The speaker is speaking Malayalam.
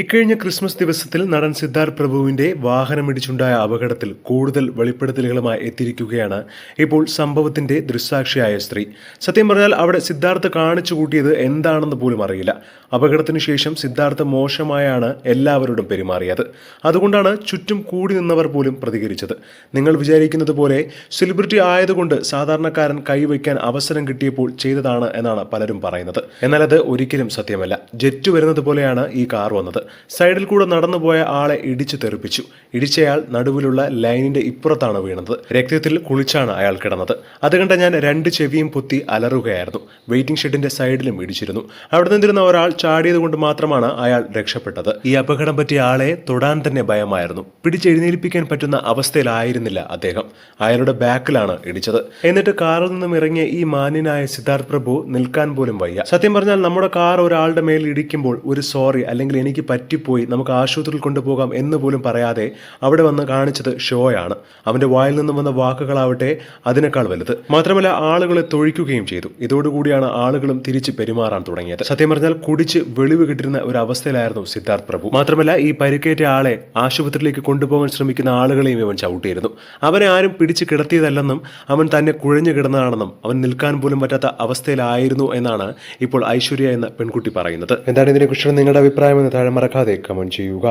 ഇക്കഴിഞ്ഞ ക്രിസ്മസ് ദിവസത്തിൽ നടൻ സിദ്ധാർത്ഥ് പ്രഭുവിന്റെ വാഹനമിടിച്ചുണ്ടായ അപകടത്തിൽ കൂടുതൽ വെളിപ്പെടുത്തലുകളുമായി എത്തിയിരിക്കുകയാണ് ഇപ്പോൾ സംഭവത്തിന്റെ ദൃക്സാക്ഷിയായ സ്ത്രീ. സത്യം പറഞ്ഞാൽ അവിടെ സിദ്ധാർത്ഥ് കാണിച്ചു കൂട്ടിയത് എന്താണെന്ന് പോലും അറിയില്ല. അപകടത്തിന് ശേഷം സിദ്ധാർത്ഥ് മോശമായാണ് എല്ലാവരോടും പെരുമാറിയത്. അതുകൊണ്ടാണ് ചുറ്റും കൂടി നിന്നവർ പോലും പ്രതികരിച്ചത്. നിങ്ങൾ വിചാരിക്കുന്നത് പോലെ സെലിബ്രിറ്റി ആയതുകൊണ്ട് സാധാരണക്കാരൻ കൈവയ്ക്കാൻ അവസരം കിട്ടിയപ്പോൾ ചെയ്തതാണ് എന്നാണ് പലരും പറയുന്നത്. എന്നാൽ അത് ഒരിക്കലും സത്യമല്ല. ജെറ്റ് വരുന്നത് പോലെയാണ് ഈ കാർ വന്നത്. സൈഡിൽ കൂടെ നടന്നുപോയ ആളെ ഇടിച്ചു തെറിപ്പിച്ചു. ഇടിച്ചയാൾ നടുവിലുള്ള ലൈനിന്റെ ഇപ്പുറത്താണ് വീണത്. രക്തത്തിൽ കുളിച്ചാണ് അയാൾ കിടന്നത്. അത് കണ്ട ഞാൻ രണ്ട് ചെവിയും പൊത്തി അലറുകയായിരുന്നു. വെയിറ്റിംഗ് ഷെഡിന്റെ സൈഡിലും ഇടിച്ചിരുന്നു. അവിടെ നിന്നിരുന്ന ഒരാൾ ചാടിയത് കൊണ്ട് മാത്രമാണ് അയാൾ രക്ഷപ്പെട്ടത്. ഈ അപകടം പറ്റിയ ആളെ തൊടാൻ തന്നെ ഭയമായിരുന്നു. പിടിച്ചെഴുന്നേൽപ്പിക്കാൻ പറ്റുന്ന അവസ്ഥയിലായിരുന്നില്ല അദ്ദേഹം. അയാളുടെ ബാക്കിലാണ് ഇടിച്ചത്. എന്നിട്ട് കാറിൽ നിന്നും ഇറങ്ങിയ ഈ മാന്യനായ സിദ്ധാർത്ഥ് പ്രഭു നിൽക്കാൻ പോലും വയ്യ. സത്യം പറഞ്ഞാൽ നമ്മുടെ കാർ ഒരാളുടെ മേൽ ഇടിക്കുമ്പോൾ ഒരു സോറി അല്ലെങ്കിൽ എനിക്ക് പറ്റിപ്പോയി നമുക്ക് ആശുപത്രിയിൽ കൊണ്ടുപോകാം എന്ന് പോലും പറയാതെ അവിടെ വന്ന് കാണിച്ചത് ഷോയാണ്. അവന്റെ വായിൽ നിന്നും വന്ന വാക്കുകളാവട്ടെ അതിനേക്കാൾ വലുത്. മാത്രമല്ല ആളുകളെ തൊഴിക്കുകയും ചെയ്തു. ഇതോടുകൂടിയാണ് ആളുകളും തിരിച്ച് പെരുമാറാൻ തുടങ്ങിയത്. സത്യം പറഞ്ഞാൽ കുടിച്ച് വെളിവ് കിട്ടിരുന്ന ഒരു അവസ്ഥയിലായിരുന്നു സിദ്ധാർത്ഥ് പ്രഭു. മാത്രമല്ല ഈ പരിക്കേറ്റ ആളെ ആശുപത്രിയിലേക്ക് കൊണ്ടുപോകാൻ ശ്രമിക്കുന്ന ആളുകളെയും ഇവൻ ചവിട്ടിയിരുന്നു. അവനെ ആരും പിടിച്ച് കിടത്തിയതല്ലെന്നും അവൻ തന്നെ കുഴഞ്ഞു കിടന്നതാണെന്നും അവൻ നിൽക്കാൻ പോലും പറ്റാത്ത അവസ്ഥയിലായിരുന്നു എന്നാണ് ഇപ്പോൾ ഐശ്വര്യ എന്ന പെൺകുട്ടി പറയുന്നത്. എന്താണ് ഇതിനെക്കുറിച്ചുള്ള നിങ്ങളുടെ അഭിപ്രായം എന്ന് താഴെ మరక రేఖ మంచి యుగ